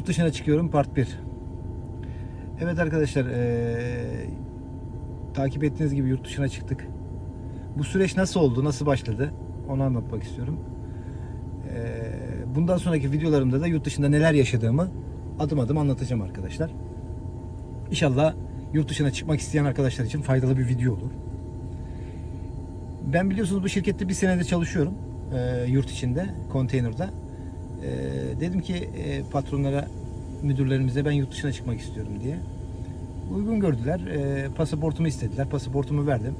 Yurt dışına çıkıyorum part 1. Evet arkadaşlar eee, takip ettiğiniz gibi yurt dışına çıktık. Bu süreç nasıl oldu, nasıl başladı onu anlatmak istiyorum. Eee, bundan sonraki videolarımda da yurt dışında neler yaşadığımı adım adım anlatacağım arkadaşlar. İnşallah yurt dışına çıkmak isteyen arkadaşlar için faydalı bir video olur. Ben biliyorsunuz bu şirkette bir senedir çalışıyorum. eee, yurt içinde, konteynerda. Eee, dedim ki eee, patronlara, müdürlerimize ben yurt dışına çıkmak istiyorum diye. Uygun gördüler. Eee, pasaportumu istediler. Pasaportumu verdim.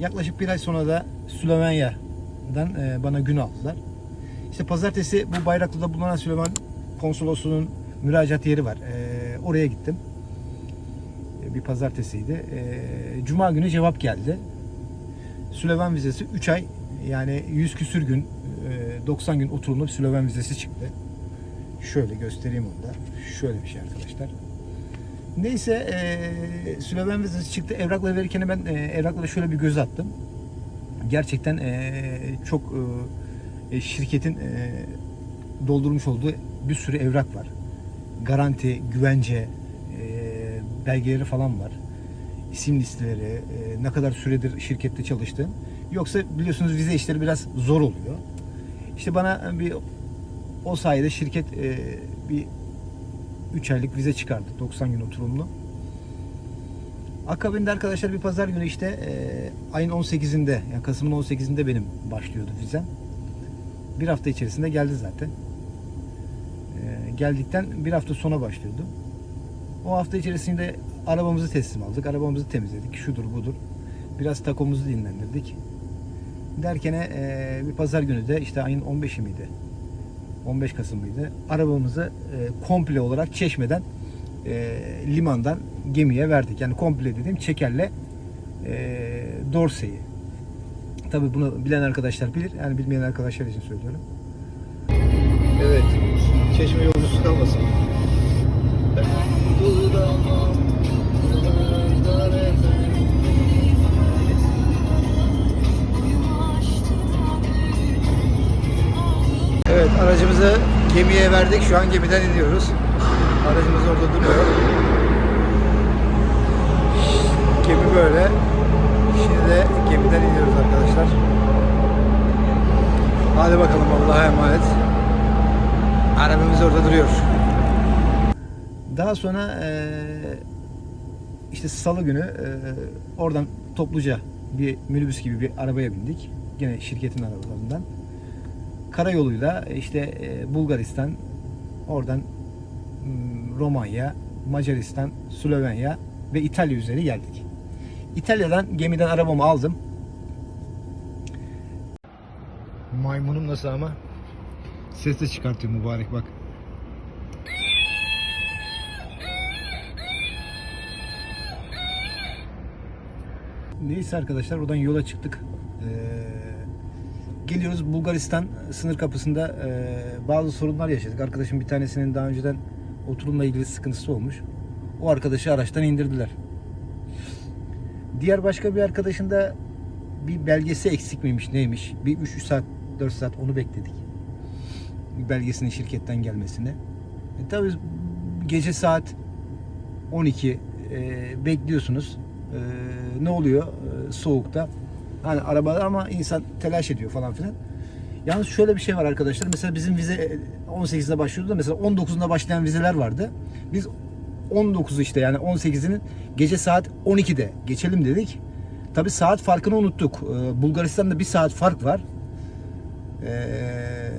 Yaklaşık bir ay sonra da Slovenya'dan eee, bana gün aldılar. İşte pazartesi bu Bayraklı'da bulunan Süleyman konsolosluğunun müracaat yeri var. Eee, oraya gittim. Eee, bir pazartesiydi. Eee, Cuma günü cevap geldi. Süleven vizesi 3 ay yani 100 küsür gün e, 90 gün oturumlu bir Süleven vizesi çıktı. Şöyle göstereyim onu da. Şöyle bir şey arkadaşlar. Neyse e, Süleven vizesi çıktı. Evrakla verirken ben e, evraklara şöyle bir göz attım. Gerçekten e, çok e, şirketin e, doldurmuş olduğu bir sürü evrak var. Garanti, güvence, e, belgeleri falan var isim listeleri, e, ne kadar süredir şirkette çalıştığım. Yoksa biliyorsunuz vize işleri biraz zor oluyor. İşte bana bir o sayede şirket e, bir 3 aylık vize çıkardı. 90 gün oturumlu. Akabinde arkadaşlar bir pazar günü işte e, ayın 18'inde yani Kasım'ın 18'inde benim başlıyordu vizem. Bir hafta içerisinde geldi zaten. E, geldikten bir hafta sonra başlıyordu. O hafta içerisinde arabamızı teslim aldık. Arabamızı temizledik. Şudur budur. Biraz takomuzu dinlendirdik. Derken e, bir pazar günü de işte ayın 15'i miydi? 15 Kasım mıydı? Arabamızı e, komple olarak Çeşme'den e, limandan gemiye verdik. Yani komple dediğim çekerle e, Dorsey'i. Tabi bunu bilen arkadaşlar bilir. Yani bilmeyen arkadaşlar için söylüyorum. Evet. Çeşme yolcusu kalmasın. Aracımızı gemiye verdik. Şu an gemiden iniyoruz. Aracımız orada duruyor. Gemi böyle. Şimdi de gemiden iniyoruz arkadaşlar. Hadi bakalım Allah'a emanet. Arabamız orada duruyor. Daha sonra eee, işte salı günü eee, oradan topluca bir minibüs gibi bir arabaya bindik. Yine şirketin arabalarından. Karayoluyla işte eee, Bulgaristan, oradan mm, Romanya, Macaristan, Slovenya ve İtalya üzeri geldik. İtalya'dan gemiden arabamı aldım. Maymunum nasıl ama? Ses de çıkartıyor mübarek bak. Neyse arkadaşlar oradan yola çıktık. Ee, geliyoruz Bulgaristan sınır kapısında e, bazı sorunlar yaşadık. Arkadaşım bir tanesinin daha önceden oturumla ilgili sıkıntısı olmuş. O arkadaşı araçtan indirdiler. Diğer başka bir arkadaşın da bir belgesi eksik miymiş neymiş? Bir 3 saat 4 saat onu bekledik. Bir belgesinin şirketten gelmesini. E, tabii gece saat 12 e, bekliyorsunuz. E, ne oluyor e, soğukta? Hani arabada ama insan telaş ediyor falan filan. Yalnız şöyle bir şey var arkadaşlar. Mesela bizim vize e, 18'de başlıyordu da mesela 19'unda başlayan vizeler vardı. Biz 19'u işte yani 18'inin gece saat 12'de geçelim dedik. Tabi saat farkını unuttuk. Ee, Bulgaristan'da bir saat fark var. Ee,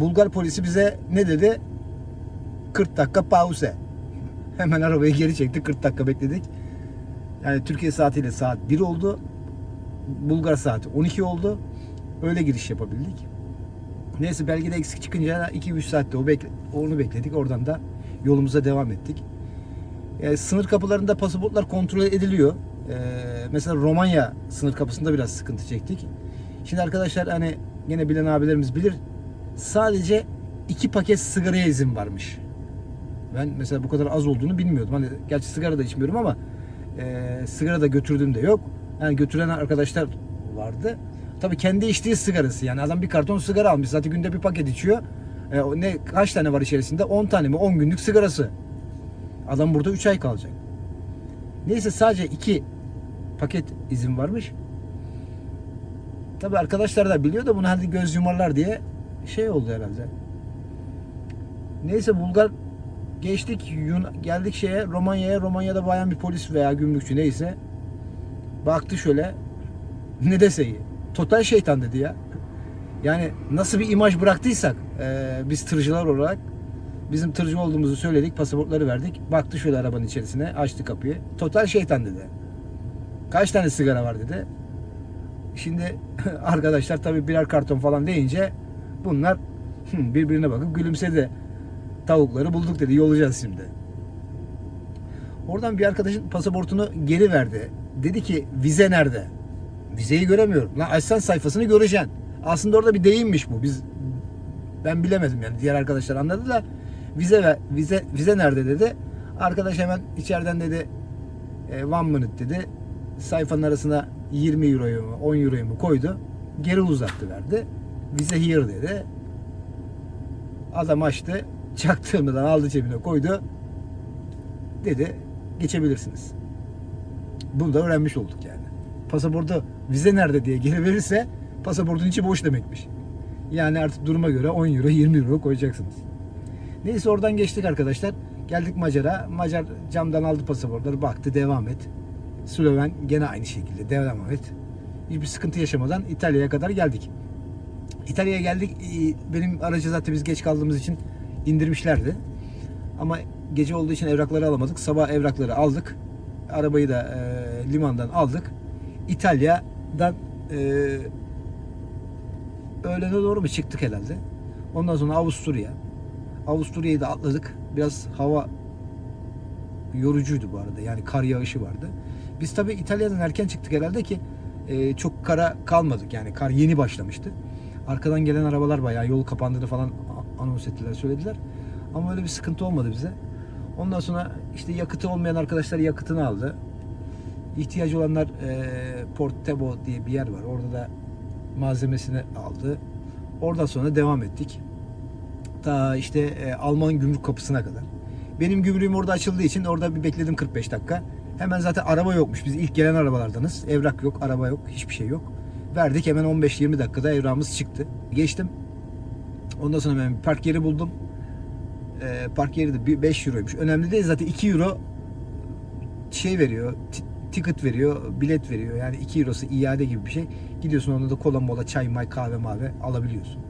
Bulgar polisi bize ne dedi? 40 dakika pause. Hemen arabayı geri çektik. 40 dakika bekledik. Yani Türkiye saatiyle saat 1 oldu. Bulgar saati 12 oldu. Öyle giriş yapabildik. Neyse belgede eksik çıkınca 2-3 saatte o bekle, onu bekledik. Oradan da yolumuza devam ettik. Yani sınır kapılarında pasaportlar kontrol ediliyor. Ee, mesela Romanya sınır kapısında biraz sıkıntı çektik. Şimdi arkadaşlar hani yine bilen abilerimiz bilir. Sadece iki paket sigaraya izin varmış. Ben mesela bu kadar az olduğunu bilmiyordum. Hani gerçi sigara da içmiyorum ama e, sigara da götürdüğüm de yok. Yani götüren arkadaşlar vardı. Tabii kendi içtiği sigarası yani adam bir karton sigara almış zaten günde bir paket içiyor. E, ne kaç tane var içerisinde? 10 tane mi? 10 günlük sigarası. Adam burada 3 ay kalacak. Neyse sadece 2 paket izin varmış. Tabi arkadaşlar da biliyor da bunu hadi göz yumarlar diye şey oldu herhalde. Neyse Bulgar geçtik Yun- geldik şeye Romanya'ya Romanya'da bayan bir polis veya gümrükçü neyse baktı şöyle ne dese iyi. Total şeytan dedi ya. Yani nasıl bir imaj bıraktıysak eee, biz tırcılar olarak bizim tırcı olduğumuzu söyledik, pasaportları verdik. Baktı şöyle arabanın içerisine, açtı kapıyı. Total şeytan dedi. Kaç tane sigara var dedi. Şimdi arkadaşlar tabii birer karton falan deyince bunlar birbirine bakıp gülümsedi. Tavukları bulduk dedi. Yollayacağız şimdi. Oradan bir arkadaşın pasaportunu geri verdi. Dedi ki vize nerede? Vizeyi göremiyorum. Lan açsan sayfasını göreceksin. Aslında orada bir deyimmiş bu. Biz ben bilemedim yani. Diğer arkadaşlar anladı da vize ve vize vize nerede dedi. Arkadaş hemen içeriden dedi e, one minute dedi. Sayfanın arasına 20 euroyu mu 10 euroyu mu koydu. Geri uzattı verdi. Vize here dedi. Adam açtı. Çaktırmadan aldı cebine koydu. Dedi geçebilirsiniz. Bunu da öğrenmiş olduk yani. Pasaportu vize nerede diye geri verirse pasaportun içi boş demekmiş. Yani artık duruma göre 10 euro 20 euro koyacaksınız. Neyse oradan geçtik arkadaşlar. Geldik Macar'a. Macar camdan aldı pasaportları. Baktı devam et. Sloven gene aynı şekilde devam et. Hiçbir sıkıntı yaşamadan İtalya'ya kadar geldik. İtalya'ya geldik. Benim aracı zaten biz geç kaldığımız için indirmişlerdi. Ama gece olduğu için evrakları alamadık. Sabah evrakları aldık. Arabayı da e, limandan aldık. İtalya'dan e, öğlene doğru mu çıktık herhalde. Ondan sonra Avusturya. Avusturya'yı da atladık. Biraz hava yorucuydu bu arada. Yani kar yağışı vardı. Biz tabii İtalya'dan erken çıktık herhalde ki e, çok kara kalmadık. Yani kar yeni başlamıştı. Arkadan gelen arabalar bayağı yol kapandığını falan anons ettiler, söylediler. Ama öyle bir sıkıntı olmadı bize. Ondan sonra işte yakıtı olmayan arkadaşlar yakıtını aldı. İhtiyacı olanlar e, Portebo diye bir yer var. Orada da malzemesini aldı. Oradan sonra devam ettik. Ta işte e, Alman gümrük kapısına kadar. Benim gümrüğüm orada açıldığı için orada bir bekledim 45 dakika. Hemen zaten araba yokmuş. Biz ilk gelen arabalardanız. Evrak yok, araba yok, hiçbir şey yok. Verdik hemen 15-20 dakikada evrağımız çıktı. Geçtim. Ondan sonra ben bir park yeri buldum. E, park yeri de bir 5 euroymuş. Önemli değil zaten 2 euro şey veriyor. ti- ticket veriyor, bilet veriyor. Yani 2 eurosu iade gibi bir şey. Gidiyorsun onda da kola mola, çay may, kahve mavi alabiliyorsun.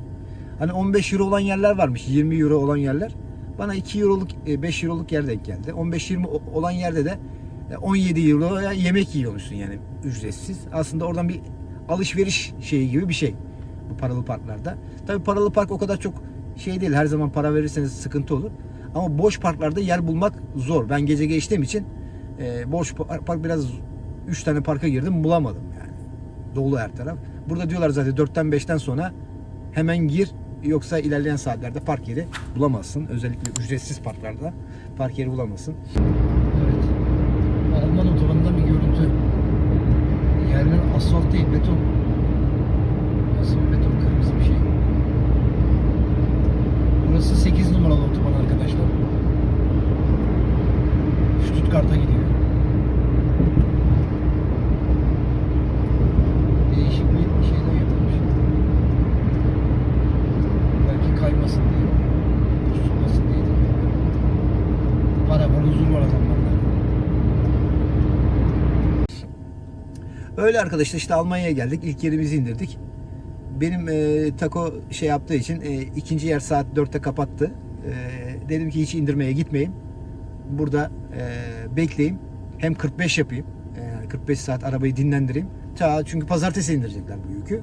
Hani 15 euro olan yerler varmış. 20 euro olan yerler. Bana 2 euroluk, e, 5 euroluk yer denk geldi. 15-20 o- olan yerde de e, 17 euroya yemek yiyormuşsun yani ücretsiz. Aslında oradan bir alışveriş şeyi gibi bir şey. Bu paralı parklarda. Tabii paralı park o kadar çok şey değil. Her zaman para verirseniz sıkıntı olur. Ama boş parklarda yer bulmak zor. Ben gece geçtiğim için e, boş par- park biraz 3 tane parka girdim bulamadım yani. Dolu her taraf. Burada diyorlar zaten 4'ten 5'ten sonra hemen gir yoksa ilerleyen saatlerde park yeri bulamazsın. Özellikle ücretsiz parklarda park yeri bulamazsın. Evet. Alman otobanından bir görüntü. Yerler asfalt değil beton. Nasıl bir beton? Kırmızı bir şey. Burası 8 numaralı otoban arkadaşlar. Stuttgart'a gidiyor. Değişik bir şeyden yapılmış. Kaymasın diye. Tutmasın diye. Para var, huzur var adamlarda. Öyle arkadaşlar işte Almanya'ya geldik. İlk yerimizi indirdik. Benim e, taco şey yaptığı için e, ikinci yer saat 4'te kapattı. E, dedim ki hiç indirmeye gitmeyin. Burada e, bekleyeyim. Hem 45 yapayım. E, yani 45 saat arabayı dinlendireyim. Ta çünkü pazartesi indirecekler bu yükü.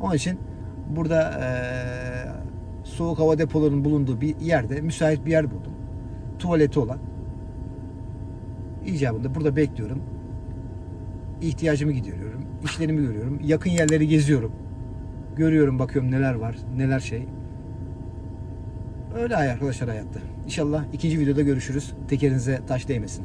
Onun için burada e, soğuk hava depolarının bulunduğu bir yerde müsait bir yer buldum. Tuvaleti olan. İcabında burada bekliyorum. İhtiyacımı gideriyorum. işlerimi görüyorum. Yakın yerleri geziyorum. Görüyorum, bakıyorum neler var, neler şey. Öyle arkadaşlar hayatta. İnşallah ikinci videoda görüşürüz. Tekerinize taş değmesin.